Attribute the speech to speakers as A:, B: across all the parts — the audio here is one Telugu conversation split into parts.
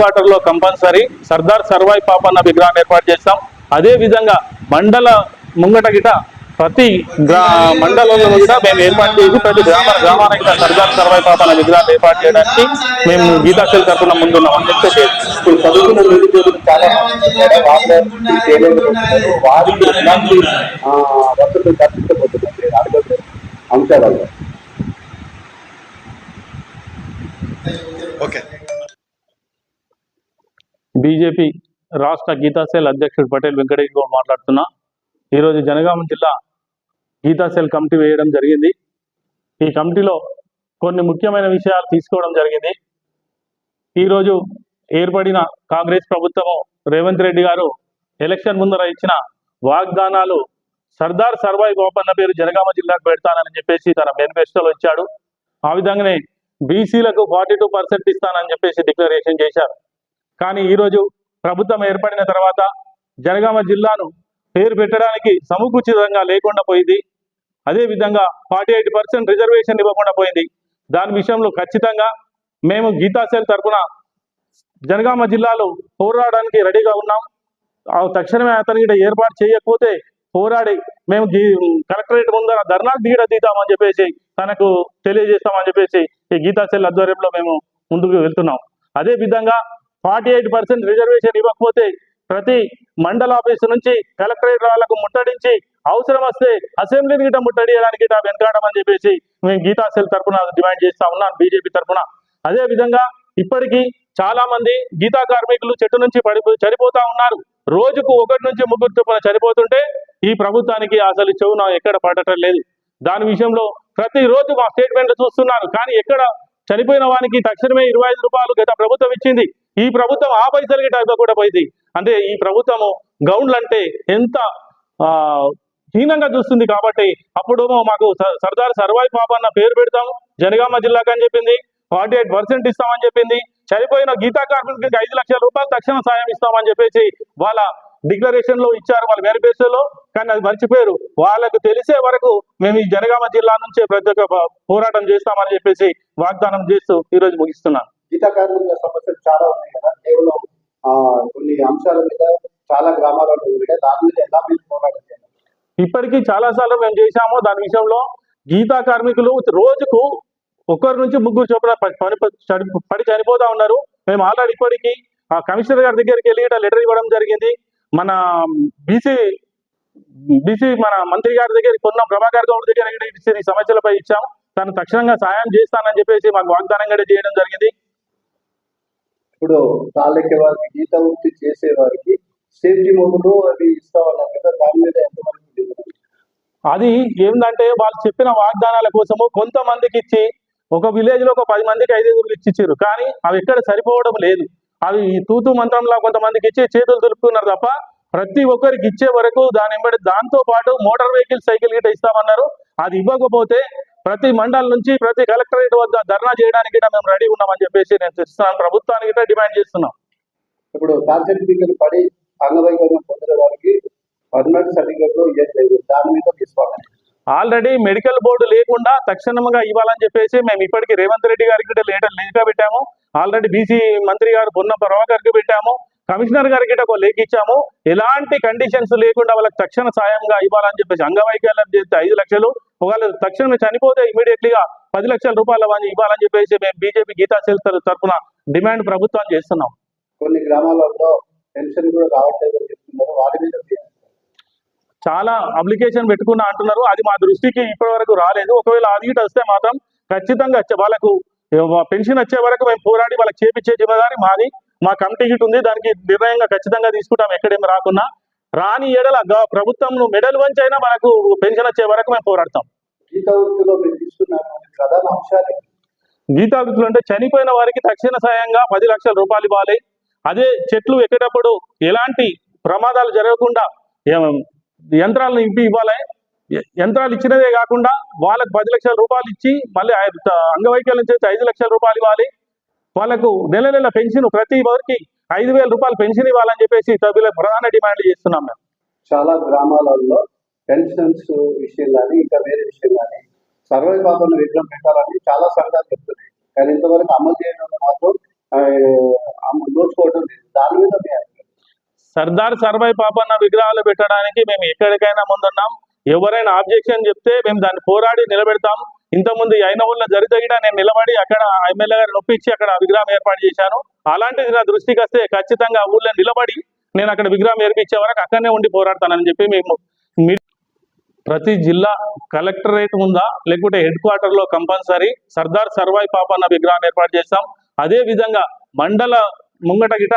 A: క్వార్టర్లో కంపల్సరీ సర్దార్ సర్వాయి పాపన్న విగ్రహం ఏర్పాటు చేస్తాం. అదే విధంగా మండల ముంగట గిట ప్రతి గ్రా మండలంలో కూడా మేము ఏర్పాటు చేసి ప్రతి గ్రామ గ్రామానికి సర్దార్ సర్వాయి పాపన్న విగ్రహాన్ని ఏర్పాటు చేయడానికి మేము గీతాశల్ తరఫున ముందున్నాం అని చెప్పేసి
B: ఇప్పుడు చదువుకున్న నిరుద్యోగులు చాలా వారికి ఎలాంటి వసతులు కల్పించబోతున్నారు అంశాలలో
A: బీజేపీ రాష్ట్ర గీతాసేల్ అధ్యక్షుడు పటేల్ వెంకటేష్ గౌడ్ మాట్లాడుతున్నా. ఈరోజు జనగామ జిల్లా గీతాసేల్ కమిటీ వేయడం జరిగింది. ఈ కమిటీలో కొన్ని ముఖ్యమైన విషయాలు తీసుకోవడం జరిగింది. ఈరోజు ఏర్పడిన కాంగ్రెస్ ప్రభుత్వము రేవంత్ రెడ్డి గారు ఎలక్షన్ ముందర ఇచ్చిన వాగ్దానాలు సర్దార్ సర్వాయి గోపన్న పేరు జనగామ జిల్లాకు పెడతానని చెప్పేసి తన మేనిఫెస్టోలో ఇచ్చాడు. ఆ విధంగానే బీసీలకు ఫార్టీ టూ పర్సెంట్ ఇస్తానని చెప్పేసి డిక్లరేషన్ చేశారు. కానీ ఈరోజు ప్రభుత్వం ఏర్పడిన తర్వాత జనగామ జిల్లాను పేరు పెట్టడానికి సముచితంగా లేకుండా పోయింది. అదే విధంగా ఫార్టీ ఎయిట్ పర్సెంట్ రిజర్వేషన్ ఇవ్వకుండా పోయింది. దాని విషయంలో ఖచ్చితంగా మేము గీతాసేల్ తరఫున జనగామ జిల్లాలో పోరాడడానికి రెడీగా ఉన్నాం. ఆ తక్షణమే అతనికి ఏర్పాటు చేయకపోతే పోరాడి మేము గీ- కలెక్టరేట్ ముందర ధర్నాకు దిగడ దిగుతామని చెప్పేసి తనకు తెలియజేస్తామని చెప్పేసి ఈ గీతాసేల్ ఆధ్వర్యంలో మేము ముందుకు వెళ్తున్నాం. అదే విధంగా ఫార్టీ ఎయిట్ పర్సెంట్ రిజర్వేషన్ ఇవ్వకపోతే ప్రతి మండల ఆఫీసు నుంచి కలెక్టరేట్ వాళ్ళకు ముట్టడించి అవసరం వస్తే అసెంబ్లీని గిట్ట ముట్టడియడానికి వెనకాడమని చెప్పేసి మేము గీతాసేల్ తరఫున డిమాండ్ చేస్తా ఉన్నాం బీజేపీ తరఫున. అదే విధంగా ఇప్పటికీ చాలా మంది గీతా కార్మికులు చెట్టు నుంచి పడి చనిపోతా ఉన్నారు. రోజుకు ఒకటి నుంచి ముగ్గురు చొప్పున చనిపోతుంటే ఈ ప్రభుత్వానికి అసలు చెవున ఎక్కడ పడటం లేదు. దాని విషయంలో ప్రతిరోజు మా స్టేట్మెంట్ చూస్తున్నారు. కానీ ఎక్కడ చనిపోయిన వానికి తక్షణమే ఇరవై ఐదు రూపాయలు గత ప్రభుత్వం ఇచ్చింది. ఈ ప్రభుత్వం ఆ పైసలకి టైప్ కూడా పోయింది. అంటే ఈ ప్రభుత్వము గౌండ్లు అంటే ఎంత ఆ హీనంగా చూస్తుంది కాబట్టి అప్పుడు మాకు సర్దార్ సర్వాయి పాప అన్న పేరు పెడతాము. జనగామ జిల్లాకు అని చెప్పింది. ఫార్టీ ఎయిట్ పర్సెంట్ ఇస్తామని చెప్పింది. చనిపోయిన గీతా కార్మికుడికి ఐదు లక్షల రూపాయలు తక్షణ సాయం ఇస్తామని చెప్పేసి వాళ్ళ డిక్లరేషన్లో ఇచ్చారు వాళ్ళ మేనిఫెస్టోలో. కానీ అది మర్చిపోయారు. వాళ్ళకు తెలిసే వరకు మేము ఈ జనగామ జిల్లా నుంచే ప్రతి ఒక్క పోరాటం చేస్తామని చెప్పేసి వాగ్దానం చేస్తూ ఈ రోజు ముగిస్తున్నాను.
B: గీతా కార్మికుల సమస్యలు చాలా ఉన్నాయి కదా. కేవలం కొన్ని అంశాల మీద చాలా గ్రామాలలో కదా దాని మీద ఎలా పోరాటం
A: ఇప్పటికీ చాలా సార్లు మేము చేశాము. దాని విషయంలో గీతా కార్మికులు రోజుకు ఒక్కరి నుంచి ముగ్గురు చొప్పున పడి చనిపోతా ఉన్నారు. మేము ఆల్రెడీ ఇప్పటికీ ఆ కమిషనర్ గారి దగ్గరికి వెళ్ళి ఇట్లా లెటర్ ఇవ్వడం జరిగింది. మన బీసీ బీసీ మన మంత్రి గారి దగ్గర కొన్న ప్రభాకర్ గౌడ్ దగ్గర ఈ సమస్యలపై ఇచ్చాము. తను తక్షణంగా సాయం చేస్తానని చెప్పేసి మాకు వాగ్దానం కూడా చేయడం జరిగింది.
B: ఇప్పుడు తాళ్ళెక్కే వారికి గీత వృత్తి చేసే వారికి సేఫ్టీ మోడ్లు అవి ఇస్తామన్నారు కదా దాని మీద ఎంతమంది ఉంది?
A: అది ఏంటంటే వాళ్ళు చెప్పిన వాగ్దానాల కోసము కొంతమందికి ఇచ్చి ఒక విలేజ్లో ఒక పది మందికి ఐదుగురు ఇచ్చిచ్చారు. కానీ అవి ఎక్కడ సరిపోవడం లేదు. అవి తూతు మంత్రంలో కొంతమందికి ఇచ్చి చేతులు దులుపుకున్నారు తప్ప ప్రతి ఒక్కరికి ఇచ్చే వరకు దాని వెంబడి దాంతో పాటు మోటార్ వెహికల్ సైకిల్ గిట్ట ఇస్తామన్నారు. అది ఇవ్వకపోతే ప్రతి మండలం నుంచి ప్రతి కలెక్టరేట్ వద్ద ధర్నా చేయడానికి మేము రెడీ ఉన్నామని చెప్పేసి నేను చూస్తున్నాను ప్రభుత్వానికి డిమాండ్ చేస్తున్నాం.
B: ఇప్పుడు సర్టిఫికెట్ పడి అంగవైకల్యం పొందిన వారికి పర్మనెంట్ సర్టిఫికెట్ దాని మీద తీసుకోవాలి
A: ఆల్రెడీ మెడికల్ బోర్డు లేకుండా తక్షణంగా ఇవ్వాలని చెప్పేసి మేము ఇప్పటికీ రేవంత్ రెడ్డి గారికి కూడా లేటర్ లేఖ పెట్టాము. ఆల్రెడీ బీసీ మంత్రి గారు పొన్న గారికి పెట్టాము. కమిషనర్ గారికి ఒక లేఖ ఇచ్చాము. ఎలాంటి కండిషన్స్ లేకుండా వాళ్ళకి తక్షణ సాయంగా ఇవ్వాలని చెప్పేసి అంగవైకల్యం చేస్తే ఐదు లక్షలు ఒకవేళ తక్షణమే చనిపోతే ఇమీడియట్లీగా పది లక్షల రూపాయల వాని ఇవ్వాలని చెప్పేసి మేము బీజేపీ గీతా సెల్ తరఫున డిమాండ్ ప్రభుత్వం చేస్తున్నాం.
B: కొన్ని గ్రామాలలో పెన్షన్ కూడా రావట్లేదు చెప్తున్నారు. వాటి మీద
A: చాలా అప్లికేషన్ పెట్టుకున్నా అంటున్నారు. అది మా దృష్టికి ఇప్పటి వరకు రాలేదు. ఒకవేళ అది వస్తే మాత్రం ఖచ్చితంగా వాళ్ళకు పెన్షన్ వచ్చే వరకు మేము పోరాడి వాళ్ళకి చేపించే జిమ్మదారి మాది. మా కమిటీ గిట్ ఉంది. దానికి నిర్ణయంగా ఖచ్చితంగా తీసుకుంటాం. ఎక్కడేమి రాకున్నా. రాని ఏడల ప్రభుత్వం మెడల్ వంచి అయినా మనకు పెన్షన్ వచ్చే వరకు మేము పోరాడతాం.
B: గీత వృత్తిలో మీరు తీసుకున్న ప్రధాన అంశాలు
A: గీతావృత్తులు అంటే చనిపోయిన వారికి తక్షణ సాయంగా పది లక్షల రూపాయలు ఇవ్వాలి. అదే చెట్లు ఎక్కేటప్పుడు ఎలాంటి ప్రమాదాలు జరగకుండా యంత్రాలను ఇంపి ఇవ్వాలి. యంత్రాలు ఇచ్చినదే కాకుండా వాళ్ళకి పది లక్షల రూపాయలు ఇచ్చి మళ్ళీ అంగవైకల్యం చేస్తే ఐదు లక్షల రూపాయలు ఇవ్వాలి. వాళ్ళకు నెల నెల పెన్షన్ ప్రతి వారికి ఐదు వేల రూపాయలు పెన్షన్ ఇవ్వాలని చెప్పేసి తమిళ ప్రధాన డిమాండ్ చేస్తున్నాం మేము.
B: చాలా గ్రామాలలో పెన్షన్స్ విషయం కానీ ఇంకా వేరే విషయం కానీ సర్వే బాబాను విగ్రహం పెట్టాలని చాలా సంఘాలు చెప్తున్నాయి. కానీ ఇంతవరకు అమలు చేయడంలో మాత్రం దోచుకోవడం లేదు. దాని మీద మీ
A: సర్దార్ సర్వాయి పాపన్న విగ్రహాలు పెట్టడానికి మేము ఎక్కడికైనా ముందున్నాం. ఎవరైనా ఆబ్జెక్షన్ చెప్తే మేము దాన్ని పోరాడి నిలబెడతాం. ఇంతకుముందు అయిన ఊళ్ళో జరిగిన నేను నిలబడి అక్కడ ఎమ్మెల్యే గారిని ఒప్పించి అక్కడ విగ్రహం ఏర్పాటు చేశాను. అలాంటిది నా దృష్టికి వస్తే ఖచ్చితంగా ఊళ్ళో నిలబడి నేను అక్కడ విగ్రహం ఏర్పించే వరకు అక్కడనే ఉండి పోరాడతానని చెప్పి మేము ప్రతి జిల్లా కలెక్టరేట్ ఉందా లేకుంటే హెడ్ క్వార్టర్లో కంపల్సరీ సర్దార్ సర్వాయి పాపన్న విగ్రహాన్ని ఏర్పాటు చేస్తాం. అదే విధంగా మండల ముంగట గిట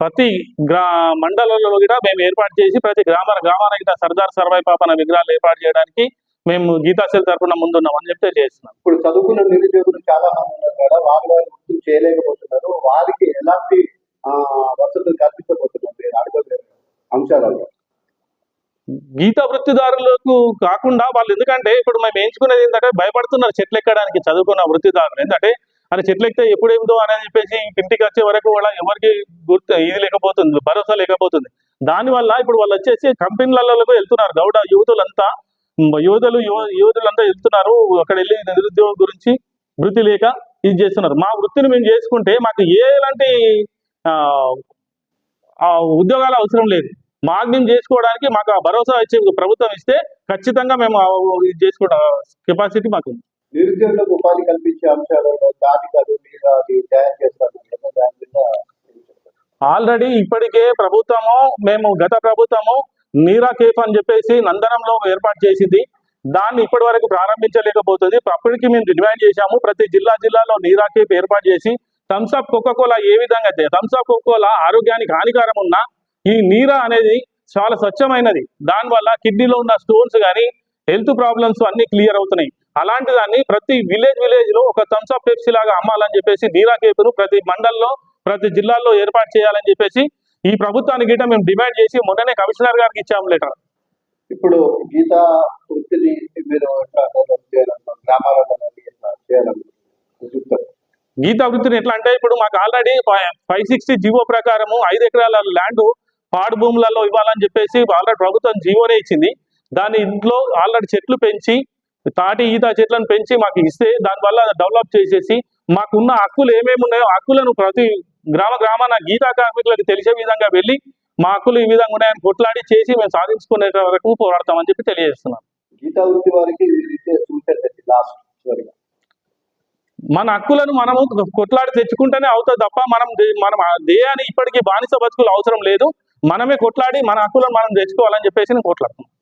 A: ప్రతి గ్రా మండలంలో గిట మేము ఏర్పాటు చేసి ప్రతి గ్రామ గ్రామాన గిట సర్దార్ సర్వాయి పాపన్న విగ్రహాలు ఏర్పాటు చేయడానికి మేము గీతాశీల తరఫున ముందున్నాం అని చెప్తే చేస్తున్నాం.
B: ఇప్పుడు చదువుకున్న నిరుద్యోగులు చాలా మంది ఉన్నారు కదా వారు వారు గుర్తు చేయలేకపోతున్నారు. వారికి ఎలాంటి వసతులు కల్పించబోతున్నారు అంశాలలో?
A: గీత వృత్తిదారులకు కాకుండా వాళ్ళు ఎందుకంటే ఇప్పుడు మేము ఎంచుకునేది ఏంటంటే భయపడుతున్నారు చెట్లు ఎక్కడానికి చదువుకున్న వృత్తిదారులు. ఎందుకంటే అది చెట్లు ఎక్కితే ఎప్పుడు ఏమిటో అని చెప్పేసి ఇంటికి వచ్చే వరకు వాళ్ళ ఎవరికి గుర్తు ఇది లేకపోతుంది భరోసా లేకపోతుంది. దానివల్ల ఇప్పుడు వాళ్ళు వచ్చేసి కంపెనీలలో వెళ్తున్నారు. గౌడ యువతులంతా యువతలు యువతులంతా వెళ్తున్నారు. అక్కడ వెళ్ళి నిరుద్యోగం గురించి వృత్తి లేక ఇది చేస్తున్నారు. మా వృత్తిని మేము చేసుకుంటే మాకు ఎలాంటి ఆ, ఉద్యోగాలు అవసరం లేదు. మాకు మేము చేసుకోవడానికి మాకు ఆ భరోసా ఇచ్చే ప్రభుత్వం ఇస్తే ఖచ్చితంగా మేము ఇది చేసుకుంటాం. కెపాసిటీ మాకు ఉంది.
B: నిరుద్యోగులకు ఉపాధి కల్పించే అంశాలలో జాబితాలు అది తయారు చేస్తారు. దాని మీద
A: ఆల్రెడీ ఇప్పటికే ప్రభుత్వము మేము గత ప్రభుత్వము నీరా కేఫ్ అని చెప్పేసి నందనంలో ఏర్పాటు చేసింది. దాన్ని ఇప్పటి వరకు ప్రారంభించలేకపోతుంది. అప్పటికి మేము డిమాండ్ చేశాము ప్రతి జిల్లా జిల్లాలో నీరా కేఫ్ ఏర్పాటు చేసి థమ్స్అప్ కోలా ఏ విధంగా అయితే థమ్స్అప్ కోకోలా ఆరోగ్యానికి హానికరం ఉన్నా ఈ నీరా అనేది చాలా స్వచ్ఛమైనది. దానివల్ల కిడ్నీలో ఉన్న స్టోన్స్ కానీ హెల్త్ ప్రాబ్లమ్స్ అన్ని క్లియర్ అవుతున్నాయి. అలాంటి దాన్ని ప్రతి విలేజ్ విలేజ్లో ఒక థమ్స్అప్ పెప్సీ లాగా అమ్మాలని చెప్పేసి నీరా కేఫ్ను ప్రతి మండల్లో ప్రతి జిల్లాల్లో ఏర్పాటు చేయాలని చెప్పేసి ఈ ప్రభుత్వానికి గిట్ట మేము డిమాండ్ చేసి మొన్ననే కమిషనర్ గారికి ఇచ్చాము లెటర్.
B: ఇప్పుడు గీతా వృత్తిని మీరు
A: గీత వృత్తిని ఎట్లా అంటే ఇప్పుడు మాకు ఆల్రెడీ ఫైవ్ సిక్స్టీ జీవో ప్రకారము ఐదు ఎకరాల ల్యాండ్ పాడు భూములలో ఇవ్వాలని చెప్పేసి ఆల్రెడీ ప్రభుత్వం జీవోనే ఇచ్చింది. దాని ఇంట్లో ఆల్రెడీ చెట్లు పెంచి తాటి ఈత చెట్లను పెంచి మాకు ఇస్తే దానివల్ల డెవలప్ చేసేసి మాకున్న హక్కులు ఏమేమి ఉన్నాయో హక్కులను ప్రతి గ్రామ గ్రామాన గీతా కార్మికులకు తెలిసే విధంగా వెళ్ళి మా హక్కులు ఈ విధంగా ఉన్నాయని కొట్లాడి చేసి మేము సాధించుకునే వరకు పోరాడతామని చెప్పి తెలియజేస్తున్నాం
B: గీతా వృత్తి వారికి
A: మన హక్కులను మనము కొట్లాడి తెచ్చుకుంటేనే అవుతుంది తప్ప మనం మనం ఆ దేయాన్ని ఇప్పటికీ బానిస బతుకులు అవసరం లేదు. మనమే కొట్లాడి మన హక్కులను మనం తెచ్చుకోవాలని చెప్పేసి నేను కొట్లాడుతున్నాను.